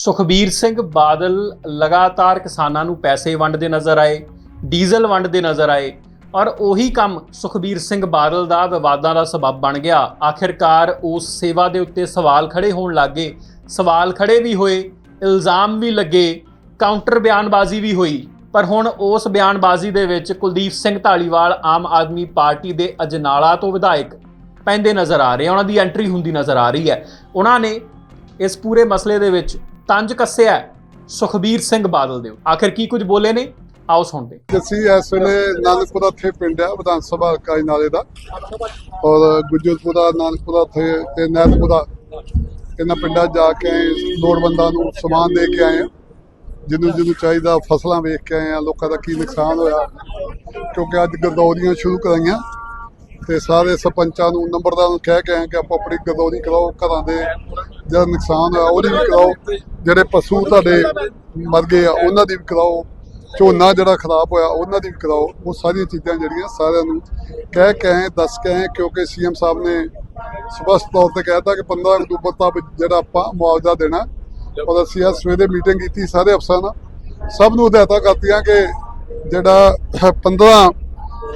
ਸੁਖਬੀਰ ਸਿੰਘ ਬਾਦਲ ਲਗਾਤਾਰ ਕਿਸਾਨਾਂ ਨੂੰ ਪੈਸੇ ਵੰਡਦੇ ਨਜ਼ਰ ਆਏ, ਡੀਜ਼ਲ ਵੰਡਦੇ ਨਜ਼ਰ ਆਏ, ਔਰ ਉਹੀ ਕੰਮ ਸੁਖਬੀਰ ਸਿੰਘ ਬਾਦਲ ਦਾ ਵਿਵਾਦਾਂ ਦਾ ਸਬਬ ਬਣ ਗਿਆ। ਆਖਿਰਕਾਰ ਉਸ ਸੇਵਾ ਦੇ ਉੱਤੇ ਸਵਾਲ ਖੜੇ ਹੋਣ ਲੱਗੇ। ਸਵਾਲ ਖੜੇ ਵੀ ਹੋਏ, ਇਲਜ਼ਾਮ ਵੀ ਲੱਗੇ, ਕਾਊਂਟਰ ਬਿਆਨਬਾਜ਼ੀ ਵੀ ਹੋਈ। ਪਰ ਹੁਣ ਉਸ ਬਿਆਨਬਾਜ਼ੀ ਦੇ ਵਿੱਚ ਕੁਲਦੀਪ ਸਿੰਘ ਢਾਲੀਵਾਲ ਆਮ ਆਦਮੀ ਪਾਰਟੀ ਦੇ ਅਜਨਾਲਾ ਤੋਂ ਵਿਧਾਇਕ ਪੈਂਦੇ ਨਜ਼ਰ ਆ ਰਹੇ ਉਹਨਾਂ ਦੀ ਐਂਟਰੀ ਹੁੰਦੀ ਨਜ਼ਰ ਆ ਰਹੀ ਹੈ। ਉਹਨਾਂ ਨੇ ਇਸ ਪੂਰੇ ਮਸਲੇ ਦੇ ਵਿੱਚ ਤੰਜ ਕੱਸਿਆ ਸੁਖਬੀਰ ਸਿੰਘ ਬਾਦਲ ਦੇ। ਆਖਿਰ ਕੀ ਕੁਝ ਬੋਲੇ ਨੇ? ਆਓ ਸੁਣਦੇ ਅਸੀਂ ਇਸ ਵੇਲੇ ਨਾਨਕਪੁਰਾ ਇੱਥੇ ਪਿੰਡ ਹੈ, ਵਿਧਾਨ ਸਭਾ ਇਕਾਈ ਨਾਲੇ ਦਾ। ਔਰ ਗੁਜਰਪੁਰਾ ਨਾਨਕਪੁਰਾ ਇੱਥੇ ਤੇ ਨੈਤਪੁਰਾ ਇਹਨਾਂ ਪਿੰਡਾਂ ਜਾ ਕੇ ਲੋੜਵੰਦਾਂ ਨੂੰ ਸਮਾਨ ਦੇ ਕੇ ਆਏ ਆ ਜਿਹਨੂੰ ਜਿਹਨੂੰ ਚਾਹੀਦਾ ਫਸਲਾਂ ਵੇਖ ਕੇ ਆਏ ਆ ਲੋਕਾਂ ਦਾ ਕੀ ਨੁਕਸਾਨ ਹੋਇਆ। ਕਿਉਂਕਿ ਅੱਜ ਗਰਦੌਰੀਆਂ ਸ਼ੁਰੂ ਕਰਾਈਆਂ। ਤੇ ਸਾਰੇ ਸਰਪੰਚਾਂ ਨੂੰ, ਨੰਬਰਦਾਰ ਨੂੰ ਕਹਿ ਕੇ ਆਏ ਕਿ ਆਪੋ ਆਪਣੀ ਗਰਦੌਰੀ ਕਰਾਓ, ਘਰਾਂ ਦੇ ਜਿਹੜਾ ਨੁਕਸਾਨ ਹੋਇਆ, ਉਹਦੀ ਵੀ ਕਰਾਓ। ਜਿਹੜੇ ਪਸ਼ੂ ਤੁਹਾਡੇ ਮਰ ਗਏ ਆ, ਉਹਨਾਂ ਦੀ ਵੀ ਕਰਾਓ। ਝੋਨਾ ਜਿਹੜਾ ਖਰਾਬ ਹੋਇਆ, ਉਹਨਾਂ ਦੀ ਵੀ ਕਰਾਓ। ਉਹ ਸਾਰੀਆਂ ਚੀਜ਼ਾਂ ਜਿਹੜੀਆਂ ਸਾਰਿਆਂ ਨੂੰ ਕਹਿ ਕਹਿ ਦੱਸ ਕਹਿ ਆਏ, ਕਿਉਂਕਿ ਸੀਐਮ ਸਾਹਿਬ ਨੇ ਸਪਸ਼ਟ ਤੌਰ ਤੇ ਕਹਿਤਾ ਕਿ 15 ਅਕਤੂਬਰ ਤੱਕ ਜਿਹੜਾ ਆਪਾਂ ਮੁਆਵਜ਼ਾ ਦੇਣਾ ਔਰ ਅਸੀਂ ਅੱਜ ਸਵੇਰੇ ਮੀਟਿੰਗ ਕੀਤੀ ਸਾਰੇ ਅਫਸਰਾਂ ਨਾਲ। ਸਭ ਨੂੰ ਹਦਾਇਤਾਂ ਕਰਤੀਆਂ ਕਿ ਜਿਹੜਾ 15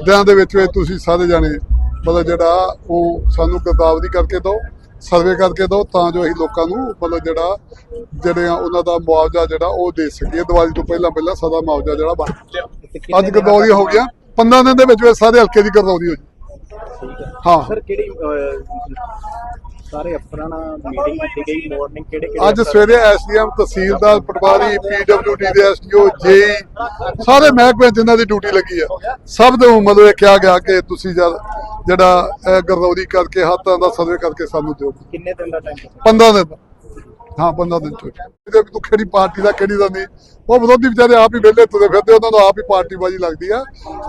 ਦਿਨਾਂ ਦੇ ਵਿੱਚ ਵਿੱਚ ਤੁਸੀਂ ਸਾਰੇ ਜਾਣੇ, ਮਤਲਬ ਜਿਹੜਾ ਉਹ ਸਾਨੂੰ ਗਰਦਾਵਰੀ ਕਰਕੇ ਦਿਓ। ਸਰਵੇ ਕਰਕੇ ਦਿਓ ਤਾਂ ਜੋ ਅਸੀਂ ਲੋਕਾਂ ਨੂੰ ਮਤਲਬ ਜਿਹੜਾ ਜਿਹੜੇ ਆ ਉਹਨਾਂ ਦਾ ਮੁਆਵਜ਼ਾ ਜਿਹੜਾ ਉਹ ਦੇ ਸਕੀਏ। ਦੀਵਾਲੀ ਤੋਂ ਪਹਿਲਾਂ ਪਹਿਲਾਂ ਸਾਡਾ ਮੁਆਵਜ਼ਾ ਜਿਹੜਾ ਬਣ ਅੱਜ ਗਰਦੌਰੀ ਹੋ ਗਿਆ 15 ਦਿਨ ਦੇ ਵਿੱਚ ਵਿੱਚ ਸਾਰੇ ਹਲਕੇ ਦੀ ਗਰਦੌਰੀ ਹੋ ਜੀ। ਹਾਂ। ਸਰ ਕਿਹੜੀ ਸਾਰੇ ਅਫਸਰਾਂ ਨਾਲ ਮੀਟਿੰਗ ਕੀਤੀ ਗਈ ਮਾਰਨਿੰਗ ਕਿਹੜੇ ਕਿਹੜੇ ਅੱਜ ਸਵੇਰੇ ਐਸਡੀਐਮ ਤਹਿਸੀਲਦਾਰ ਪਟਵਾਰੀ ਪੀਡਬਲਯੂਡੀ ਦੇ ਐਸਡੀਓ ਜੇ ਸਾਰੇ ਮਹਿਕਮੇ ਜਿਨ੍ਹਾਂ ਦੀ ਡਿਊਟੀ ਲੱਗੀ ਆ ਸਭ ਨੂੰ ਮਤਲਬ ਇਹ ਕਿਹਾ ਗਿਆ ਕਿ ਤੁਸੀਂ ਜਦ ਜਿਹੜਾ ਇਹ ਗਰਦੌਰੀ ਕਰਕੇ ਹੱਥ ਦਾ ਸਰਵੇ ਕਰਕੇ ਸਾਨੂੰ ਦਿਓ। ਕਿੰਨੇ ਦਿਨ ਦਾ ਟਾਈਮ 15 ਦਿਨ ਦਾ। ਹਾਂ 15 ਦਿਨ ਚ। ਵੀ ਤੂੰ ਕਿਹੜੀ ਪਾਰਟੀ ਦਾ ਕਿਹੜੀ ਦਾ ਨਹੀਂ। ਉਹ ਵਿਰੋਧੀ ਵਿਚਾਰੇ ਆਪ ਹੀ ਵਿਹਲੇ ਤੁਰੇ ਫਿਰਦੇ ਉਹਨਾਂ ਨੂੰ ਆਪ ਹੀ ਪਾਰਟੀ ਬਾਜੀ ਲੱਗਦੀ ਆ।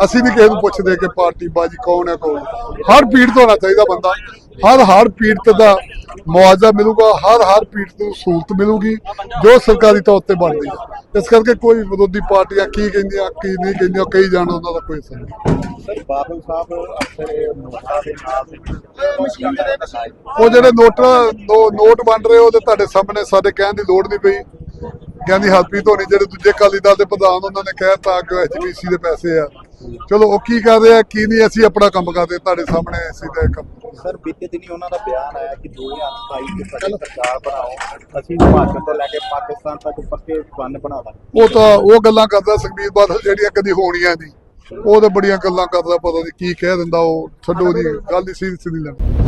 ਅਸੀਂ ਨਹੀਂ ਕਿਸੇ ਨੂੰ ਪੁੱਛਦੇ ਕਿ ਪਾਰਟੀ ਬਾਜੀ ਕੌਣ ਹੈ ਕੌਣ। ਹਰ ਪੀੜਤ ਹੋਣਾ ਚਾਹੀਦਾ ਬੰਦਾ। ਹਰ ਹਰ ਪੀੜਤ ਦਾ ਮੁਆਵਜ਼ਾ ਮਿਲੂਗਾ ਹਰ ਹਰ ਪੀੜਤ ਨੂੰ ਸਹੂਲਤ ਮਿਲੂਗੀ ਜੋ ਸਰਕਾਰੀ ਤੌਰ ਤੇ ਬਣਦੀ ਹੈ ਇਸ ਕਰਕੇ ਕੋਈ ਵਿਰੋਧੀ ਪਾਰਟੀਆਂ ਕੀ ਕਹਿੰਦੀਆਂ ਕੀ ਨਹੀਂ ਕਹਿੰਦੀਆਂ ਕਈ ਜਾਣ ਉਹਨਾਂ ਦਾ ਕੋਈ ਅਸਰ ਨਹੀਂ। ਸਰ ਬਾਦਲ ਸਾਹਿਬ ਅਕਸਰ ਨੋਟਾਂ ਦੇ ਨਾਲ ਉਹ ਜਿਹੜੇ ਨੋਟ ਨੋਟ ਵੰਡ ਰਹੇ ਉਹ ਤੇ ਤੁਹਾਡੇ ਸਾਹਮਣੇ ਸਾਡੇ ਕਹਿਣ ਦੀ ਲੋੜ ਨਹੀਂ ਪਈ। ਕਹਿੰਦੀ ਹਰਪ੍ਰੀਤ ਹੋਣੀ ਜਿਹੜੇ ਦੂਜੇ ਅਕਾਲੀ ਦਲ ਦੇ ਪ੍ਰਧਾਨ ਉਹਨਾਂ ਨੇ ਕਹਿਤਾ ਕਿ ਐਚਪੀਸੀ ਦੇ ਪੈਸੇ ਆ। ਚਲੋ ਉਹ ਕੀ ਕਰ ਰਹੇ ਆ ਕੀ ਨਹੀਂ ਅਸੀਂ ਆਪਣਾ ਕੰਮ ਕਰਦੇ ਤੁਹਾਡੇ ਸਾਹਮਣੇ ਅਸੀਂ ਤਾਂ ਇਹ ਕੰਮ ਸਰ ਬੀਤੇ ਦਿਨੀ ਉਹਨਾਂ ਦਾ ਬਿਆਨ ਆਇਆ ਕਿ 2027 ਚ ਸਾਡੀ ਸਰਕਾਰ ਬਣਾਓ ਅਸੀਂ ਹਿਮਾਚਲ ਤੋਂ ਲੈ ਕੇ ਪਾਕਿਸਤਾਨ ਤੱਕ ਪੱਕੇ ਬੰਨ ਬਣਾ ਦਾਂਗੇ। ਉਹ ਤਾਂ ਉਹ ਗੱਲਾਂ ਕਰਦਾ ਸੁਖਬੀਰ ਬਾਦਲ ਜਿਹੜੀਆਂ ਕਦੀ ਹੋਣੀਆਂ ਨਹੀਂ। ਉਹ ਤਾਂ ਬੜੀਆਂ ਗੱਲਾਂ ਕਰਦਾ ਪਤਾ ਨਹੀਂ ਕੀ ਕਹਿ ਦਿੰਦਾ ਉਹ ਛੱਡੋ ਜੀ ਗੱਲ ਹੀ ਸੀਰੀਅਸ ਨਹੀਂ ਲੈਣੀ।